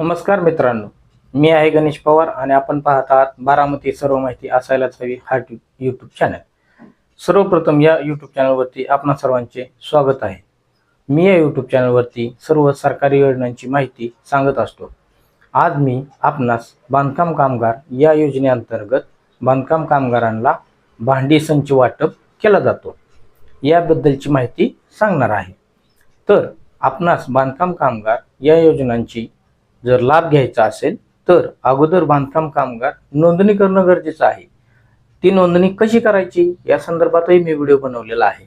नमस्कार मित्रांनो मी आहे गणेश पवार आणि आपण पाहत आहात बारामती सर्व माहिती असायलाच हवी हा यूट्यूब चॅनल सर्वप्रथम या यूट्यूब चॅनलवरती आपणा सर्वांचे स्वागत आहे. मी या यूट्यूब चॅनलवरती सर्व सरकारी योजनांची माहिती सांगत असतो. आज मी आपणास बांधकाम कामगार या योजनेअंतर्गत बांधकाम कामगारांना भांडी संच वाटप केला जातो. याबद्दलची माहिती सांगणार आहे. तर आपणास बांधकाम कामगार या योजनांची जर लाभ घ्यायचा असेल तर अगोदर बांधकाम कामगार नोंदणी करणं गरजेचं आहे. ती नोंदणी कशी करायची? या संदर्भातही मी व्हिडिओ बनवलेला आहे.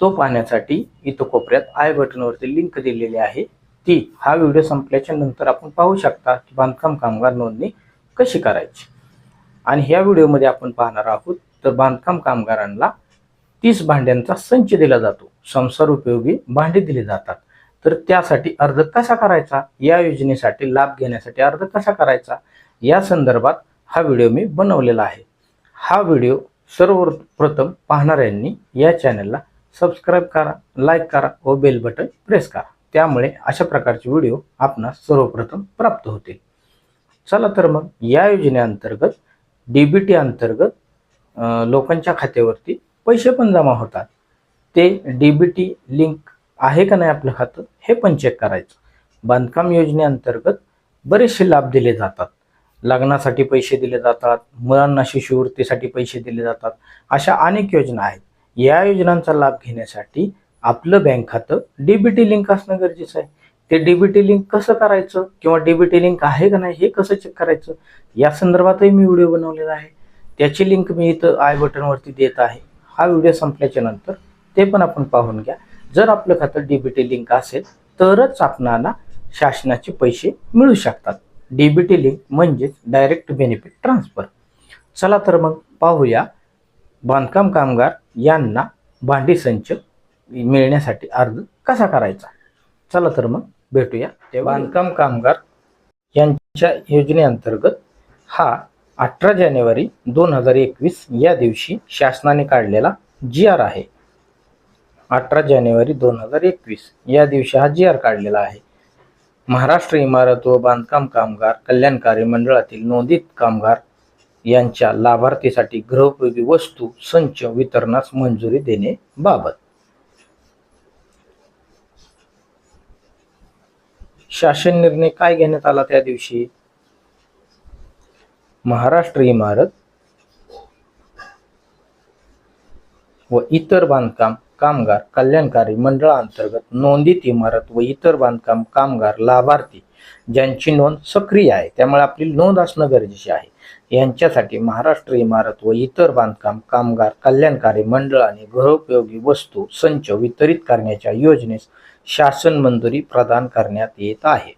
तो पाहण्यासाठी इथं कोपऱ्यात आय बटनवरती लिंक दिलेली आहे. ती हा व्हिडिओ संपल्याच्या नंतर आपण पाहू शकता की बांधकाम कामगार नोंदणी कशी करायची. आणि ह्या व्हिडिओमध्ये आपण पाहणार आहोत तर बांधकाम कामगारांना तीस भांड्यांचा संच दिला जातो. संसार उपयोगी भांडी दिली जातात. तर त्यासाठी अर्ज कसा करायचा? या योजनेसाठी लाभ घेण्यासाठी अर्ज कसा करायचा? या संदर्भात हा व्हिडिओ मी बनवलेला आहे. हा व्हिडिओ सर्वप्रथम पाहणाऱ्यांनी या चॅनलला सबस्क्राईब करा लाईक करा व बेल बटन प्रेस करा. त्यामुळे अशा प्रकारचे व्हिडिओ आपणास सर्वप्रथम प्राप्त होतील. चला तर मग या योजनेअंतर्गत डी बी टी अंतर्गत लोकांच्या खात्यावरती पैसे पण जमा होतात. ते डी बी टी लिंक आहे का नाही आपलं खातं हे पण चेक करायचं. बांधकाम योजनेअंतर्गत बरेचसे लाभ दिले जातात. लग्नासाठी पैसे दिले जातात मुलांना शिष्यवृत्तीसाठी पैसे दिले जातात अशा अनेक योजना आहेत. या योजनांचा लाभ घेण्यासाठी आपलं बँक खातं डीबीटी लिंक असणं गरजेचं आहे. ते डीबीटी लिंक कसं करायचं किंवा डीबीटी लिंक आहे का नाही हे कसं चेक करायचं या संदर्भातही मी व्हिडिओ बनवलेला आहे. त्याची लिंक मी इथं आय बटनवरती देत आहे. हा व्हिडिओ संपल्याच्या नंतर ते पण आपण पाहून घ्या. जर आपलं खातं डीबीटी लिंक असेल तरच आपणाला शासनाचे पैसे मिळू शकतात. डीबीटी लिंक म्हणजेच डायरेक्ट बेनिफिट ट्रान्सफर चला तर मग पाहूया बांधकाम कामगार यांना भांडी संच मिळण्यासाठी अर्ज कसा करायचा? चला तर मग भेटूया. ते बांधकाम कामगार यांच्या योजनेअंतर्गत हा अठरा जानेवारी दोन हजार एकवीस या दिवशी शासनाने काढलेला जी आर आहे. अठरा जानेवारी दोन हजार एकवीस. या दिवशी हा जी आर काढलेला आहे. महाराष्ट्र इमारत व बांधकाम कामगार कल्याणकारी मंडळातील नोंदित कामगार यांच्या लाभार्थीसाठी गृहोपयोगी वस्तू संच वितरणास मंजुरी देणे बाबत. शासन निर्णय काय घेण्यात आला त्या दिवशी? महाराष्ट्र इमारत व इतर बांधकाम कामगार कल्याणकारी मंडळाअंतर्गत नोंदित इमारत व इतर बांधकाम कामगार लाभार्थी ज्यांची नोंद सक्रिय आहे त्यामुळे आपली नोंद असणं गरजेचे आहे. यांच्यासाठी महाराष्ट्र इमारत व इतर बांधकाम कामगार कल्याणकारी मंडळाने गृहोपयोगी वस्तू संच वितरित करण्याच्या योजनेस शासन मंजुरी प्रदान करण्यात येत आहे.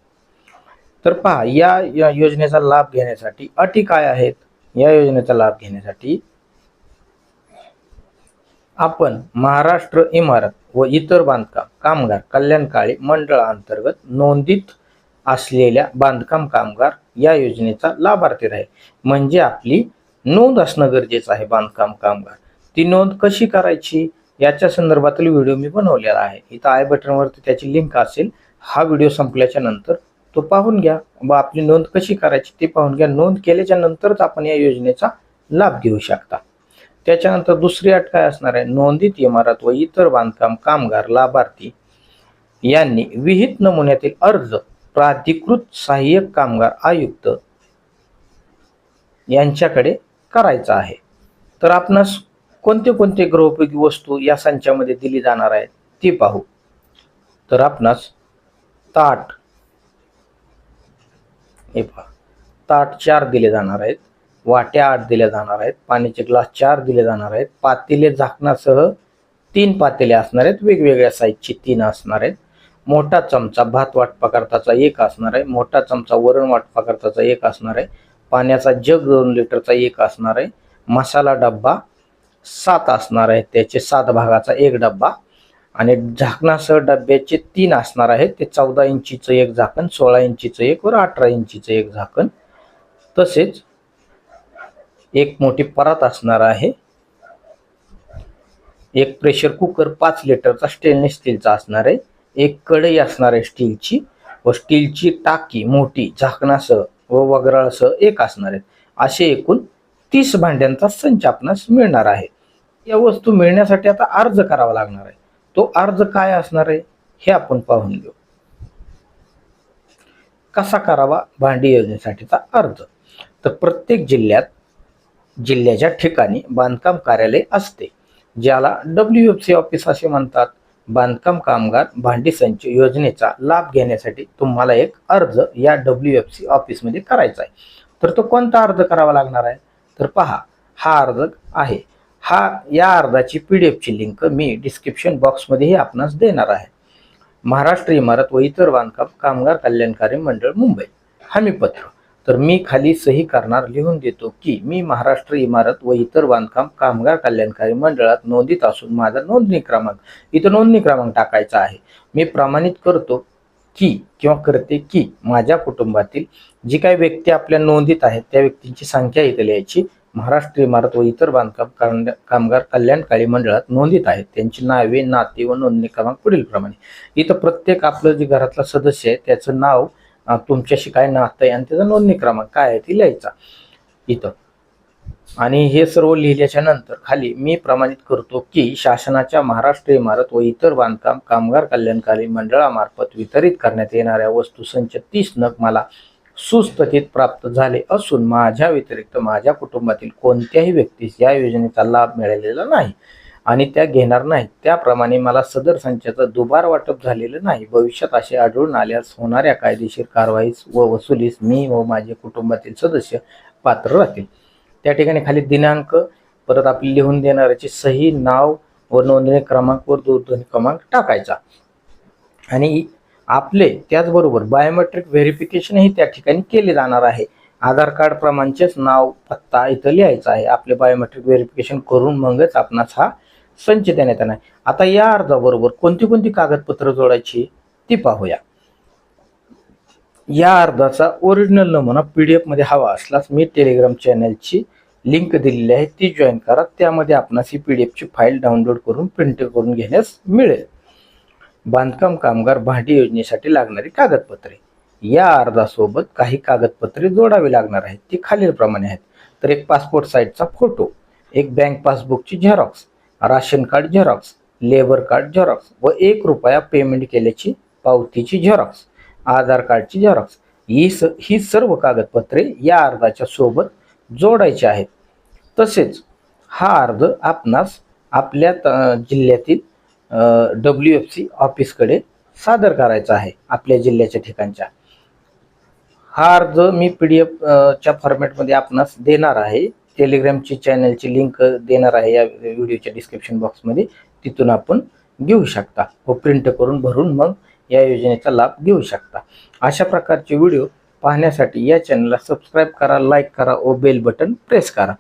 तर पहा या या योजनेचा लाभ घेण्यासाठी अटी काय आहेत? या योजनेचा लाभ घेण्यासाठी आपण महाराष्ट्र इमारत व इतर बांधकाम कामगार कल्याणकाळी मंडळाअंतर्गत नोंदित असलेल्या बांधकाम कामगार या योजनेचा लाभार्थी राहील म्हणजे आपली नोंद असणं गरजेचं आहे बांधकाम कामगार. ती नोंद कशी करायची? याच्या संदर्भातील व्हिडिओ मी बनवलेला आहे. इथं आय बटनवरती त्याची लिंक असेल हा व्हिडिओ संपल्याच्या नंतर तो पाहून घ्या. व आपली नोंद कशी करायची ते पाहून घ्या. नोंद केल्याच्या नंतरच आपण या योजनेचा लाभ घेऊ शकता. त्याच्यानंतर दुसरी अट काय असणार आहे? नोंदित इमारत व इतर बांधकाम कामगार लाभार्थी यांनी विहित नमुन्यातील अर्ज प्राधिकृत सहाय्यक कामगार आयुक्त यांच्याकडे करायचा आहे. तर आपणास कोणते कोणते गृहोपयोगी वस्तू या संचामध्ये दिली जाणार आहे ती पाहू. तर आपणास ताट हे पहा ताट चार दिले जाणार आहेत. वाट्या आठ दिल्या जाणार आहेत पाण्याचे ग्लास चार दिले जाणार आहेत पातेले झाकणासह तीन पातेले असणार आहेत वेगवेगळ्या साईजची तीन असणार आहेत. मोठा चमचा भात वाटपाकरताचा एक असणार आहे मोठा चमचा वरण वाटपाकरताचा एक असणार आहे पाण्याचा जग दोन लिटरचा एक असणार आहे मसाला डब्बा सात असणार आहे त्याचे सात भागाचा एक डब्बा आणि झाकणासह डब्याचे तीन असणार आहेत ते चौदा इंचीचं एक झाकण सोळा इंचीचं एक वर अठरा इंचीचं एक झाकण. तसेच एक मोठी परात असणार आहे. एक प्रेशर कुकर पाच लिटरचा स्टेनलेस स्टीलचा असणार आहे. एक कढई असणार आहे स्टीलची व स्टीलची टाकी मोठी झाकणासह व वगराळसह एक असणार आहेत असे एकूण तीस भांड्यांचा संच आपणास मिळणार आहे. या वस्तू मिळण्यासाठी आता अर्ज करावा लागणार आहे. तो अर्ज काय असणार आहे हे आपण पाहून घेऊ. कसा करावा? भांडी योजनेसाठीचा अर्ज. तर प्रत्येक जिल्ह्यात जिल्ह्याच्या ठिकाणी बांधकाम कार्यालय असते ज्याला डब्ल्यू एफ सी ऑफिस असे म्हणतात. बांधकाम कामगार भांडी संच योजनेचा लाभ घेण्यासाठी तुम्हाला एक अर्ज या डब्ल्यू एफ सी ऑफिसमध्ये करायचा आहे. तर तो कोणता अर्ज करावा लागणार आहे? तर पहा हा अर्ज आहे. हा या अर्जाची पी डी एफची लिंक मी डिस्क्रिप्शन बॉक्समध्येही आपणास देणार आहे. महाराष्ट्र इमारत व इतर बांधकाम कामगार कल्याणकारी मंडळ मुंबई. हमीपत्र. तर मी खाली सही करणार लिहून देतो की मी महाराष्ट्र इमारत व इतर बांधकाम कामगार कल्याणकारी मंडळात नोंदीत असून माझा नोंदणी क्रमांक इथं नोंदणी क्रमांक टाकायचा आहे. मी प्रमाणित करतो की किंवा करते की माझ्या कुटुंबातील जी काही व्यक्ती आपल्या नोंदीत आहेत त्या व्यक्तींची संख्या इथे लिहायची. महाराष्ट्र इमारत व इतर बांधकाम कामगार कल्याणकारी मंडळात नोंदीत आहेत. त्यांची नावे नाते व नोंदणी क्रमांक पुढील प्रमाणे इथं प्रत्येक आपलं जे घरातला सदस्य आहे त्याचं नाव तुमच्याशी काय नातं आहे? आणि त्याचा नोंदणी क्रमांक काय आहे? ती लिहायचा. इथं. आणि हे सर्व लिहिल्याच्या नंतर खाली मी प्रमाणित करतो की शासनाच्या महाराष्ट्र इमारत व इतर बांधकाम कामगार कल्याणकारी मंडळामार्फत वितरित करण्यात येणाऱ्या वस्तू संच तीस नग मला सुस्थितीत प्राप्त झाले असून माझ्या व्यतिरिक्त माझ्या कुटुंबातील कोणत्याही व्यक्तीस या योजनेचा लाभ मिळालेला नाही. आणि त्या घेणार नाहीत. त्याप्रमाणे मला सदर संचाचं दुबार वाटप झालेलं नाही. भविष्यात असे आढळून आल्यास होणाऱ्या कायदेशीर कारवाईस व वसुलीस मी व माझे कुटुंबातील सदस्य पात्र राहतील. त्या ठिकाणी खाली दिनांक परत आपली लिहून देणाऱ्याची सही नाव व नोंदणी क्रमांक व दूरध्वनी क्रमांक टाकायचा. आणि आपले त्याचबरोबर बायोमेट्रिक व्हेरिफिकेशनही त्या ठिकाणी केले जाणार आहे. आधार कार्ड प्रमाणचेच नाव पत्ता इथं लिहायचा आहे. आपले बायोमेट्रिक व्हेरिफिकेशन करून मगच आपणास हा संच देण्यात येणार आहे आता या अर्जाबरोबर कोणती कोणती कागदपत्र जोडायची ती पाहूया. या अर्जाचा ओरिजिनल नमुना पी डी एफमध्ये हवा असल्यास मी टेलिग्राम चॅनलची लिंक दिलेली आहे ती जॉईन करा. त्यामध्ये आपणास ही पी डी एफची फाईल डाउनलोड करून प्रिंट करून घेण्यास मिळेल. बांधकाम कामगार भांडी योजनेसाठी लागणारी कागदपत्रे. या अर्जासोबत काही कागदपत्रे जोडावी लागणार आहेत. ती खालीलप्रमाणे आहेत. तर एक पासपोर्ट साईजचा फोटो एक बँक पासबुकची xerox ration card xerox labour card xerox व एक रुपया पेमेंट केल्याची पावतीची झेरॉक्स आधार कार्डची झेरॉक्स ही स ही सर्व कागदपत्रे या अर्जाच्या सोबत जोडायची आहेत. तसेच हा अर्ज आपणास आपल्या त- जिल्ह्यातील डब्ल्यू एफ सी ऑफिसकडे सादर करायचा आहे आपल्या जिल्ह्याच्या ठिकाणच्या. हा अर्ज मी पी डी एफच्या फॉर्मॅटमध्ये आपणास देणार आहे. टेलिग्रामची चॅनलची लिंक देणार आहे या व्हिडिओच्या डिस्क्रिप्शन बॉक्समध्ये. तिथून आपण घेऊ शकता व प्रिंट करून भरून मग या योजनेचा लाभ घेऊ शकता. अशा प्रकारचे व्हिडिओ पाहण्यासाठी या चॅनलला सबस्क्राईब करा लाईक करा व बेल बटन प्रेस करा.